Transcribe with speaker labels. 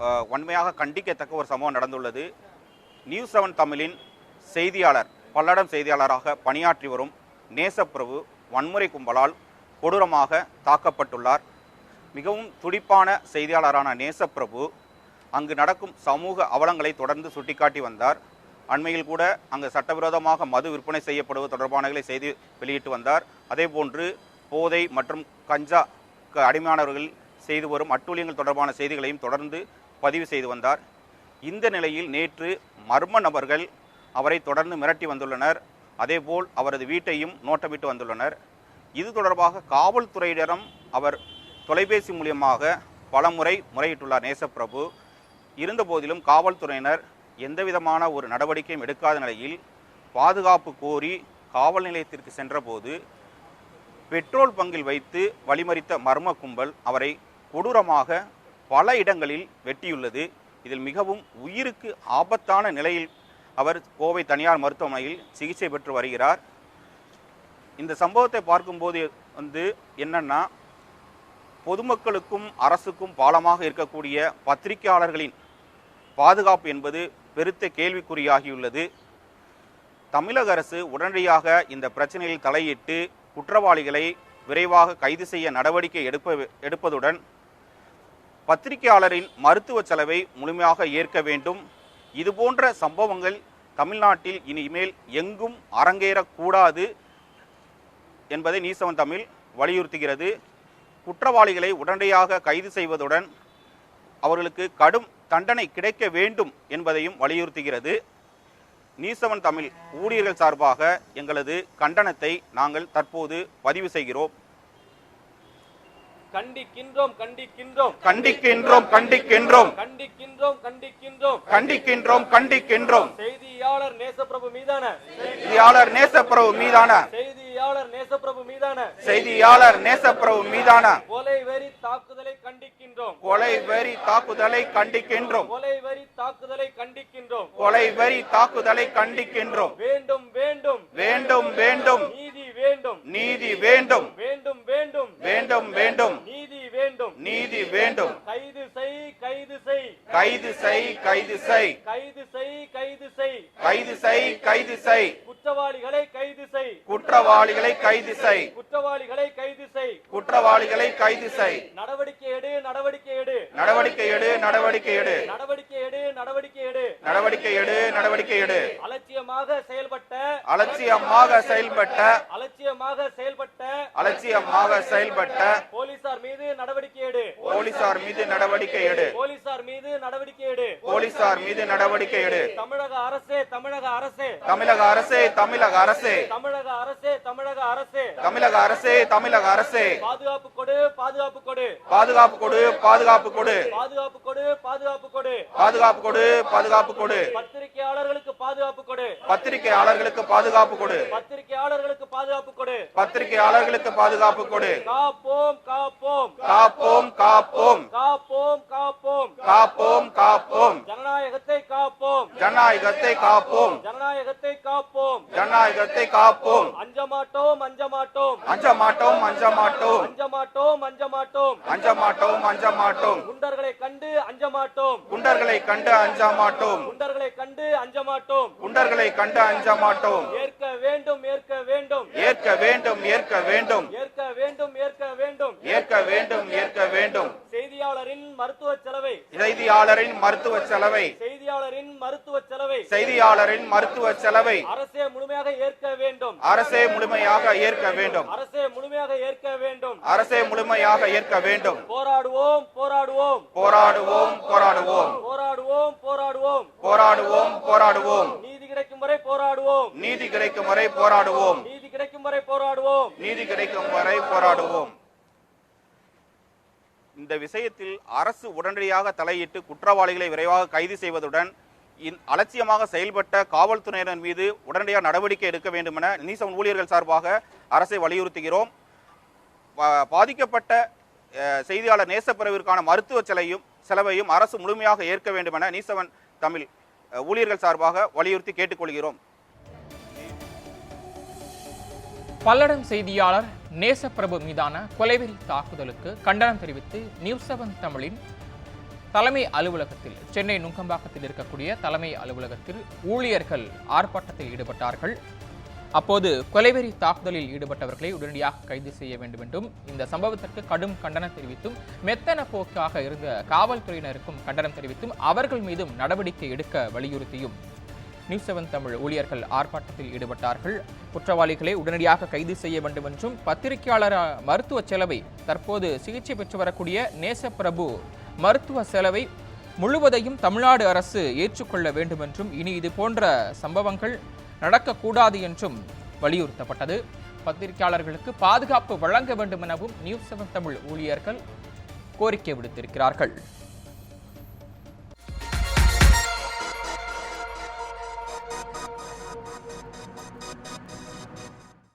Speaker 1: உண்மையாக வன்மையாக கண்டிக்கத்தக்க ஒரு சம்பவம் நடந்துள்ளது. நியூஸ் செவன் தமிழின் செய்தியாளர் பல்லடம் செய்தியாளராக பணியாற்றி வரும் நேசப்பிரபு வன்முறை கும்பலால் கொடூரமாக தாக்கப்பட்டுள்ளார். மிகவும் துடிப்பான செய்தியாளரான நேசப்பிரபு அங்கு நடக்கும் சமூக அவலங்களை தொடர்ந்து சுட்டிக்காட்டி வந்தார். அண்மையில் கூட அங்கு சட்டவிரோதமாக மது விற்பனை செய்யப்படுவது தொடர்பானகளை செய்தி வெளியிட்டு வந்தார். அதேபோன்று போதை மற்றும் கஞ்சா க- அடிமையானவர்கள் செய்து வரும் அட்டூழியங்கள் தொடர்பான செய்திகளையும் தொடர்ந்து பதிவு செய்து வந்தார். இந்த நிலையில் நேற்று மர்ம நபர்கள் அவரை தொடர்ந்து மிரட்டி வந்துள்ளனர். அதேபோல் அவரது வீட்டையும் நோட்டமிட்டு வந்துள்ளனர். இது தொடர்பாக காவல்துறையினரும் அவர் தொலைபேசி மூலியமாக பலமுறை முறையிட்டுள்ளார் நேசப்பிரபு. இருந்தபோதிலும் காவல்துறையினர் எந்தவிதமான ஒரு நடவடிக்கையும் எடுக்காத நிலையில் பாதுகாப்பு கோரி காவல் நிலையத்திற்கு சென்றபோது பெட்ரோல் பங்கில் வைத்து வழிமறித்த மர்ம கும்பல் அவரை கொடூரமாக பல இடங்களில் வெட்டியுள்ளது. இதில் மிகவும் உயிருக்கு ஆபத்தான நிலையில் அவர் கோவை தனியார் மருத்துவமனையில் சிகிச்சை பெற்று வருகிறார். இந்த சம்பவத்தை பார்க்கும்போது வந்து என்னன்னா பொதுமக்களுக்கும் அரசுக்கும் பாலமாக இருக்கக்கூடிய பத்திரிகையாளர்களின் பாதுகாப்பு என்பது பெருத்த கேள்விக்குறியாகியுள்ளது. தமிழக அரசு உடனடியாக இந்த பிரச்சனையில் தலையிட்டு குற்றவாளிகளை விரைவாக கைது செய்ய நடவடிக்கை எடுப்ப எடுப்பதுடன் பத்திரிகையாளரின் மருத்துவ செலவை முழுமையாக ஏற்க வேண்டும். இதுபோன்ற சம்பவங்கள் தமிழ்நாட்டில் இனிமேல் எங்கும் அரங்கேறக்கூடாது என்பதை நீசவன் தமிழ் வலியுறுத்துகிறது. குற்றவாளிகளை உடனடியாக கைது செய்வதுடன் அவர்களுக்கு கடும் தண்டனை கிடைக்க வேண்டும் என்பதையும் வலியுறுத்துகிறது. நீசவன் தமிழ் ஊழியர்கள் சார்பாக எங்களது கண்டனத்தை நாங்கள் தற்போது பதிவு செய்கிறோம்.
Speaker 2: கண்டிக்கின்றோம் கண்டிக்கின்றோம்.
Speaker 1: கண்டிக்கின்றோம் கண்டிக்கின்றோம்.
Speaker 2: கண்டிக்கின்றோம் கண்டிக்கின்றோம்.
Speaker 1: கண்டிக்கின்றோம் கண்டிக்கின்றோம்.
Speaker 2: செய்தியாளர் நேசப்பிரபு மீதான.
Speaker 1: செய்தியாளர் நேசப்பிரபு மீதான.
Speaker 2: செய்தியாளர் நேசப்பிரபு மீதான.
Speaker 1: செய்தியாளர் நேசப்பிரபு மீதான.
Speaker 2: கொலை வெறி தாக்குதலை கண்டிக்கின்றோம்.
Speaker 1: கொலை வெறி தாக்குதலை கண்டிக்கின்றோம்.
Speaker 2: கொலை வெறி தாக்குதலை கண்டிக்கின்றோம்.
Speaker 1: கொலை வெறி தாக்குதலை கண்டிக்கின்றோம்.
Speaker 2: வேண்டும் வேண்டும்.
Speaker 1: வேண்டும் வேண்டும்.
Speaker 2: நீதி வேண்டும்.
Speaker 1: நீதி வேண்டும்
Speaker 2: வேண்டும் வேண்டும்
Speaker 1: வேண்டும் வேண்டும்
Speaker 2: நீதி வேண்டும்
Speaker 1: நீதி வேண்டும்
Speaker 2: கைது செய் கைது செய்
Speaker 1: கைது செய் கைது செய்.
Speaker 2: கைது செய் கைது செய்.
Speaker 1: கைது செய் கைது செய்.
Speaker 2: குற்றவாளிகளை கைது செய்.
Speaker 1: குற்றவாளிகளை கைது செய்.
Speaker 2: குற்றவாளிகளை கைது செய்.
Speaker 1: குற்றவாளிகளை கைது செய்.
Speaker 2: நடவடிக்கை எடு நடவடிக்கை எடு.
Speaker 1: நடவடிக்கை எடு நடவடிக்கை எடு.
Speaker 2: நடவடிக்கை எடு நடவடிக்கை எடு.
Speaker 1: நடவடிக்கை எடு நடவடிக்கை எடு.
Speaker 2: அலட்சியமாக செயல்பட்ட
Speaker 1: அலட்சியமாக செயல்பட்ட
Speaker 2: அலட்சியமாக செயல்பட்ட
Speaker 1: அலட்சியமாக செயல்பட்ட
Speaker 2: போலீசார் மீது நடவடிக்கை எடு.
Speaker 1: போலீசார் மீது நடவடிக்கை எடு.
Speaker 2: போலீசார் நடவடிக்கை எடு.
Speaker 1: போலீசார் மீது நடவடிக்கை எடு.
Speaker 2: தமிழக அரசே தமிழக அரசே.
Speaker 1: தமிழக அரசே தமிழக அரசே.
Speaker 2: தமிழக அரசே தமிழக அரசே.
Speaker 1: தமிழக அரசே தமிழக அரசே.
Speaker 2: பாதுகாப்பு கொடு பாதுகாப்பு கொடு.
Speaker 1: பாதுகாப்பு கொடு பாதுகாப்பு கொடு.
Speaker 2: பாதுகாப்பு கொடு பாதுகாப்பு கொடு.
Speaker 1: பாதுகாப்பு கொடு பாதுகாப்பு கொடு.
Speaker 2: பத்திரிகையாளர்களுக்கு பாதுகாப்பு கொடு.
Speaker 1: பத்திரிகையாளர்களுக்கு பாதுகாப்பு கொடு.
Speaker 2: பத்திரிகையாளர்களுக்கு பாதுகாப்பு கொடு.
Speaker 1: பத்திரிகையாளர்களுக்கு பாதுகாப்பு கொடு.
Speaker 2: காப்போம் காப்போம்.
Speaker 1: காப்போம் காப்போம்.
Speaker 2: காப்போம் காப்போம்
Speaker 1: காப்போம்.
Speaker 2: ஜனநாயகத்தை காப்போம்.
Speaker 1: ஜனநாயகத்தை காப்போம்.
Speaker 2: ஜனநாயகத்தை காப்போம்.
Speaker 1: ஜனநாயகத்தை காப்போம்.
Speaker 2: அஞ்ச மாட்டோம் அஞ்ச மாட்டோம்
Speaker 1: அஞ்ச மாட்டோம் அஞ்ச மாட்டோம்
Speaker 2: அஞ்ச மாட்டோம் அஞ்ச மாட்டோம்
Speaker 1: அஞ்ச மாட்டோம் அஞ்ச மாட்டோம்
Speaker 2: குண்டர்களை கண்டு அஞ்ச மாட்டோம்
Speaker 1: குண்டர்களை கண்டு அஞ்ச மாட்டோம்
Speaker 2: குண்டர்களை கண்டு அஞ்ச மாட்டோம்
Speaker 1: குண்டர்களை கண்டு அஞ்ச மாட்டோம்
Speaker 2: ஏற்க வேண்டும் ஏற்க வேண்டும்.
Speaker 1: ஏற்க வேண்டும் ஏற்க வேண்டும்.
Speaker 2: ஏற்க வேண்டும் ஏற்க வேண்டும்.
Speaker 1: ஏற்க வேண்டும் ஏற்க வேண்டும்.
Speaker 2: மருத்துவ செலவை.
Speaker 1: செய்தியாளரின் மருத்துவ செலவை.
Speaker 2: செய்தியாளரின் மருத்துவ செலவை.
Speaker 1: செய்தியாளரின் மருத்துவ செலவை.
Speaker 2: அரசே முழுமையாக ஏற்க வேண்டும்.
Speaker 1: அரசே முழுமையாக ஏற்க வேண்டும்.
Speaker 2: அரசே முழுமையாக ஏற்க வேண்டும்.
Speaker 1: அரசே முழுமையாக ஏற்க வேண்டும்.
Speaker 2: போராடுவோம் போராடுவோம்.
Speaker 1: போராடுவோம் போராடுவோம்.
Speaker 2: போராடுவோம் போராடுவோம்.
Speaker 1: போராடுவோம் போராடுவோம்.
Speaker 2: நீதி கிடைக்கும் வரை போராடுவோம்.
Speaker 1: நீதி கிடைக்கும் வரை போராடுவோம்.
Speaker 2: நீதி கிடைக்கும் வரை போராடுவோம்.
Speaker 1: நீதி கிடைக்கும் வரை போராடுவோம். இந்த விஷயத்தில் அரசு உடனடியாக தலையிட்டு குற்றவாளிகளை விரைவாக கைது செய்வதுடன் அலட்சியமாக செயல்பட்ட காவல்துறையினர் மீது உடனடியாக நடவடிக்கை எடுக்க வேண்டும் என நீசவன் ஊழியர்கள் சார்பாக அரசை வலியுறுத்துகிறோம். பாதிக்கப்பட்ட செய்தியாளர் நேசப்பிறவிற்கான மருத்துவ செலவையும் செலவையும் அரசு முழுமையாக ஏற்க வேண்டும் என நீசவன் தமிழ் ஊழியர்கள் சார்பாக வலியுறுத்தி கேட்டுக்கொள்கிறோம்.
Speaker 3: பல்லடம் செய்தியாளர் நேசப்பிரபு மீதான கொலைவெறி தாக்குதலுக்கு கண்டனம் தெரிவித்து நியூஸ் செவன் தமிழின் தலைமை அலுவலகத்தில் சென்னை நுங்கம்பாக்கத்தில் இருக்கக்கூடிய தலைமை அலுவலகத்தில் ஊழியர்கள் ஆர்ப்பாட்டத்தில் ஈடுபட்டார்கள். அப்போது கொலைவெறி தாக்குதலில் ஈடுபட்டவர்களை உடனடியாக கைது செய்ய வேண்டும் என்றும் இந்த சம்பவத்திற்கு கடும் கண்டனம் தெரிவித்தும் மெத்தன போக்காக இருந்த காவல்துறையினருக்கும் கண்டனம் தெரிவித்தும் அவர்கள் மீதும் நடவடிக்கை எடுக்க வலியுறுத்தியும் நியூஸ் செவன் தமிழ் ஊழியர்கள் ஆர்ப்பாட்டத்தில் ஈடுபட்டார்கள். குற்றவாளிகளை உடனடியாக கைது செய்ய வேண்டும் என்றும் பத்திரிகையாளர் மருத்துவ செலவை தற்போது சிகிச்சை பெற்று வரக்கூடிய நேசப்பிரபு மருத்துவ செலவை முழுவதையும் தமிழ்நாடு அரசு ஏற்றுக்கொள்ள வேண்டும் என்றும் இனி இது போன்ற சம்பவங்கள் நடக்கக்கூடாது என்றும் வலியுறுத்தப்பட்டது. பத்திரிகையாளர்களுக்கு பாதுகாப்பு வழங்க வேண்டும் எனவும் நியூஸ் செவன் தமிழ் ஊழியர்கள் கோரிக்கை விடுத்திருக்கிறார்கள்.